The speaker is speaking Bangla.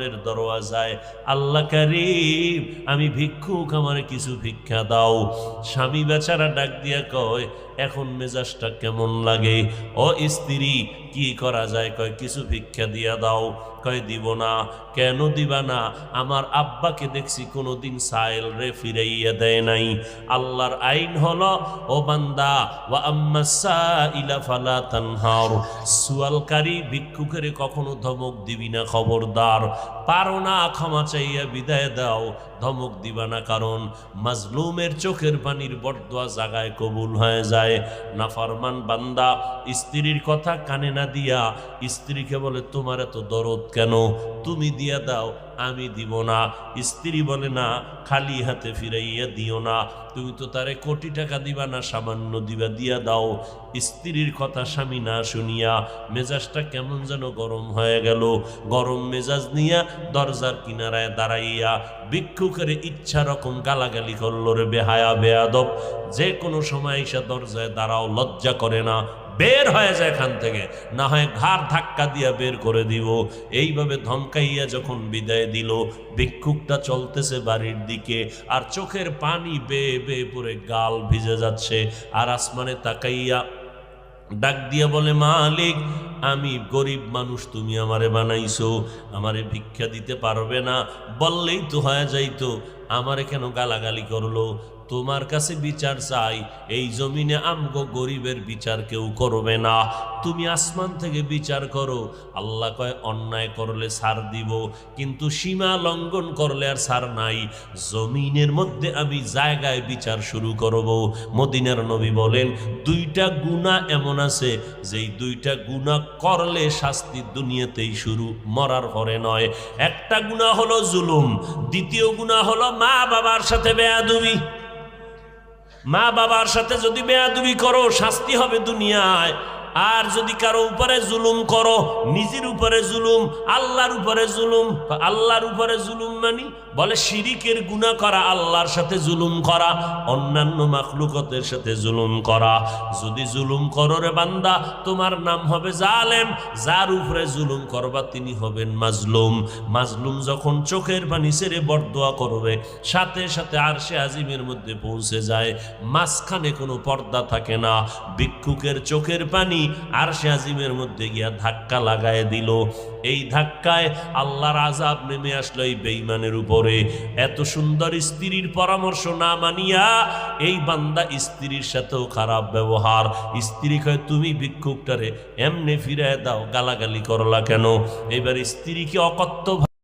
ঘরের দরওয়াজায়, আল্লাহ কারিম, আমি ভিক্ষুক, আমার কিছু ভিক্ষা দাও। স্বামী বেচারা ডাক দিয়া কয় এখন মেজাজটা কেমন লাগে? ও স্ত্রী, কি করা যায়? কয়, কিছু ভিক্ষা দিয়া দাও। কয়, দিব না। কেন দিবা না? আমার আব্বাকে দেখছি কোনোদিন সাইল রে ফিরাইয়া দেয় নাই। আল্লাহর আইন হলো, ও বান্দা, ওয়া আম্মা সাইলা ফালা তানহার। সুয়ালকারী ভিক্ষুকের কখনো ধমক দিবি না, খবরদার। পারো না, ক্ষমা চাইয়া বিদায় দাও। ধমক দিবা না, কারণ মাজলুমের চোখের পানির বরদোয়া জাগায় কবুল হয়ে যায়। নাফরমান বান্দা, স্ত্রীর কথা কানে না দিয়া স্ত্রীকে বলে, তোমার এত দরদ কেন? তুমি দিয়া দাও। আমি দিব না। স্ত্রী বলে, না, খালি হাতে ফিরাইয়া দিও না। তুমি তো তারে কোটি টাকা দিবা না, সামান্য দিবা, দিয়া দাও। স্ত্রীর কথা স্বামী না শুনিয়া মেজাজটা কেমন যেন গরম হয়ে গেল। গরম মেজাজ নিয়া দরজার কিনারায় দাঁড়াইয়া ভিক্ষুকের ইচ্ছা রকম গালাগালি করল রে বেহায়া, বেয়াদব। যে কোনো সময় এসে দরজায় দাঁড়াও, লজ্জা করে না। বের হয়ে যায় এখান থেকে। না হয় ঘাড় ধাক্কা দিয়া বের করে দিব। এইভাবে ধমকাইয়া যখন বিদায় দিল, ভিক্ষুকটা চলতেছে বাড়ির দিকে আর চোখের পানি বেয়ে বেয়ে পড়ে গাল ভিজে যাচ্ছে আর আসমানে তাকাইয়া ডাক দিয়া বলে, মালিক, আমি গরিব মানুষ, তুমি আমারে বানাইছো, আমারে ভিক্ষা দিতে পারবে না। বললেই তো হয়ে যাইতো। আমারে কেন গালাগালি করল? তোমার কাছে বিচার চাই, এই জমিনে আমগো গরিবের বিচার কেউ করবে না। তুমি আসমান থেকে বিচার করো। আল্লাহ কয়, অন্যায় করলে সার দিব, কিন্তু সীমা লঙ্ঘন করলে আর সার নাই। জমিনের মধ্যে আমি জায়গায় বিচার শুরু করব। মদিনার নবী বলেন, দুইটা গুণা এমন আছে, যেই দুইটা গুণা করলে শাস্তি দুনিয়াতেই শুরু, মরার পরে নয়। একটা গুণা হলো জুলুম, দ্বিতীয় গুণা হলো মা বাবার সাথে বেয়াদুবি মা বাবার সাথে যদি বেয়াদুবি করো শাস্তি হবে দুনিয়ায়। আর যদি কারও উপরে জুলুম করো, নিজের উপরে জুলুম, আল্লাহর উপরে জুলুম আল্লাহর উপরে জুলুম মানি, বলে শিরিকের গুণা করা, আল্লাহর সাথে জুলুম করা, অন্যান্য মাখলুকতের সাথে জুলুম করা। যদি জুলুম করো রে বান্দা, তোমার নাম হবে জালেম, যার উপরে জুলুম করবা তিনি হবেন মাজলুম। মাজলুম যখন চোখের পানি সেরে বরদোয়া করবে, সাথে সাথে আর সে আজিমের মধ্যে পৌঁছে যায়। মাঝখানে কোনো পর্দা থাকে না। ভিক্ষুকের চোখের পানি আর আজিমের মধ্যে গিয়া ধাক্কা লাগায় দিল। এই ধাক্কায় আল্লাহর আজাব নেমে আসলো এই বেইমানের উপরে। এত সুন্দর স্ত্রীর পরামর্শ না মানিয়া এই বান্দা স্ত্রীর সাথেও খারাপ ব্যবহার। স্ত্রী কয়, তুমি ভিক্ষুকটারে এমনে ফিরায় দাও, গালাগালি করলা কেন? এবার স্ত্রীকে অকথ্য